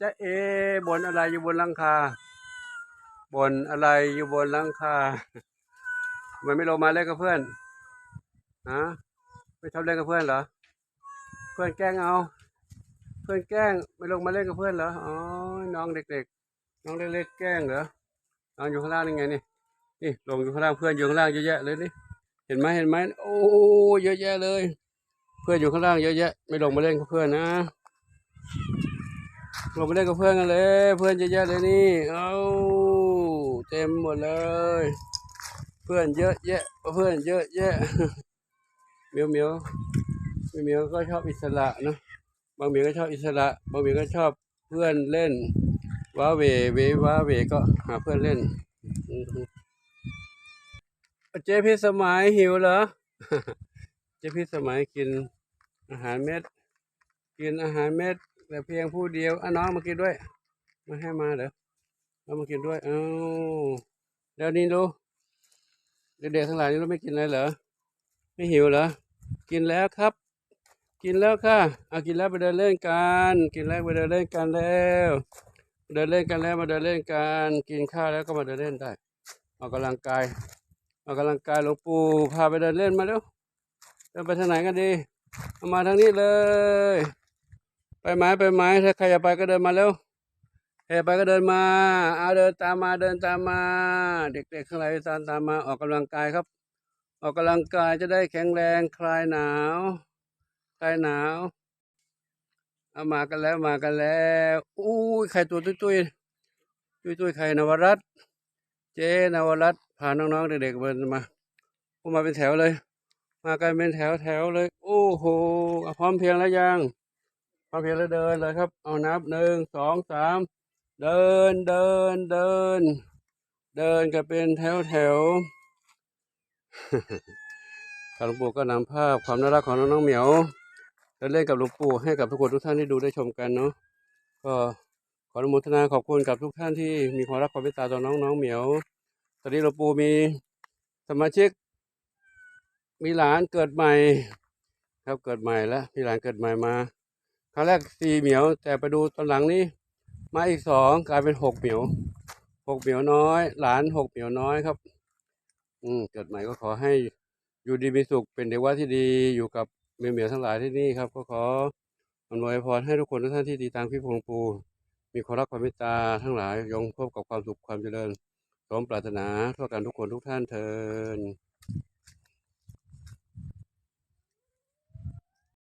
จะเอบนอะไรอยู่บนหลังคา บนอะไรอยู่บนหลังคามันไม่ลงมาเล่นกับเพื่อนฮะไม่ชอบเล่นกับเพื่อนเหรอ เพื่อนแกล้งเอา เพื่อนแกล้งไม่ลงมาเล่นกับเพื่อนเหรออ๋อน้องเด็กๆ น้องเล็กๆแกล้งเหรอน้องอยู่ข้างล่างนี่ไงนี่นี่ลงอยู่ข้างล่างเพื่อนอยู่ข้างล่างเยอะแยะเลยนี่เห็นไหมเห็นไหมโอ้เยอะแยะเลย เพื่อนอยู่ข้างล่างเยอะแยะ ไม่ลงมาเล่นกับเพื่อนนะ ลงมาเล่นกับเพื่อนกันเลย เพื่อนเยอะแยะเลยนี่ เอาเต็มหมดเลย เพื่อนเยอะแยะ เพื่อนเยอะแยะเมียวเมียวเมียวเมียวก็ชอบอิสระนะบางเมียวก็ชอบอิสระ บางเมียวก็ชอบเพื่อนเล่นว้าเวเวว้าเวก็หาเพื่อนเล่นเจ๊พิสมัยหิวเหรอเจ๊พิสมัยกินอาหารเม็ด กินอาหารเม็ด แต่เพียงผู้เดียวอะน้องมากินด้วย มาให้มาเดี๋ยวเรามากินด้วย เอ้าเดี๋ยวนี้ดูเด็กๆทั้งหลายนี่เราไม่กินอะไรเหรอ ไม่หิวเหรอ กินแล้วครับ กินแล้วค่ะเอากินแล้วไปเดินเล่นกัน กินแล้วไปเดินเล่นกันแล้วเดินเล่นกันแล้วมาเดินเล่นกัน กินข้าวแล้วก็มาเดินเล่นได้ออกกำลังกายออกกำลังกายหลวงปู่พาไปเดินเล่นมาเร็วเดินไปทางไหนกันดี มาทางนี้เลย ไปไหมไปไหมถ้าใครจะไปก็เดินมาเร็วใครจะไปก็เดินมาเอาเดินตามมาเดินตามมา เด็กๆข้างในตามตามมาออกกำลังกายครับ ออกกำลังกายจะได้แข็งแรงคลายหนาวคลายหนาวเอามากันแล้วมากันแล้วอู้ยใครตัวตุ้ยตุ้ยตุ้ยตุ้ยใครนวรัตเจนวรัตพาน้องๆเด็กๆมามาพวกมาเป็นแถวเลย มากันเป็นแถวแถวเลย โอ้โหพร้อมเพียงแล้วยัง พอเพียงแล้วเดินเลยครับ เอานับหนึ่งสองสามเดินเดินเดิน เดินกันเป็นแถวแถวทางหลวงปู่ก็นำภาพความน่ารักของน้องๆเหมียวเดินเล่นกับหลวงปู่ให้กับทุกคนทุกท่านที่ดูได้ชมกันเนาะก็ขออนุโมทนาขอบคุณกับทุกท่านที่มีความรักความเมตตาต่อน้องๆเหมียว ตอนนี้หลวงปู่มีสมาชิก มีหลานเกิดใหม่ ครับเกิดใหม่แล้วมีหลานเกิดใหม่มา ครั้งแรกสี่เหมียว แต่ไปดูตอนหลังนี้มาอีกสองกลายเป็นหกเหมียวหกเหมียวน้อย หลานหกเหมียวน้อยครับ อืมเกิดใหม่ก็ขอให้อยู่ดีมีสุขเป็นเด็กว่าที่ดีอยู่กับเหมียวเหมียวทั้งหลายที่นี่ครับ ก็ขออำนวยพรให้ทุกคนทุกท่านที่ติดตามคลิปของปูมีความรักความเมตตาทั้งหลายยงพบกับความสุขความเจริญสมปรารถนาทั่วกันทุกคนทุกท่านเทิน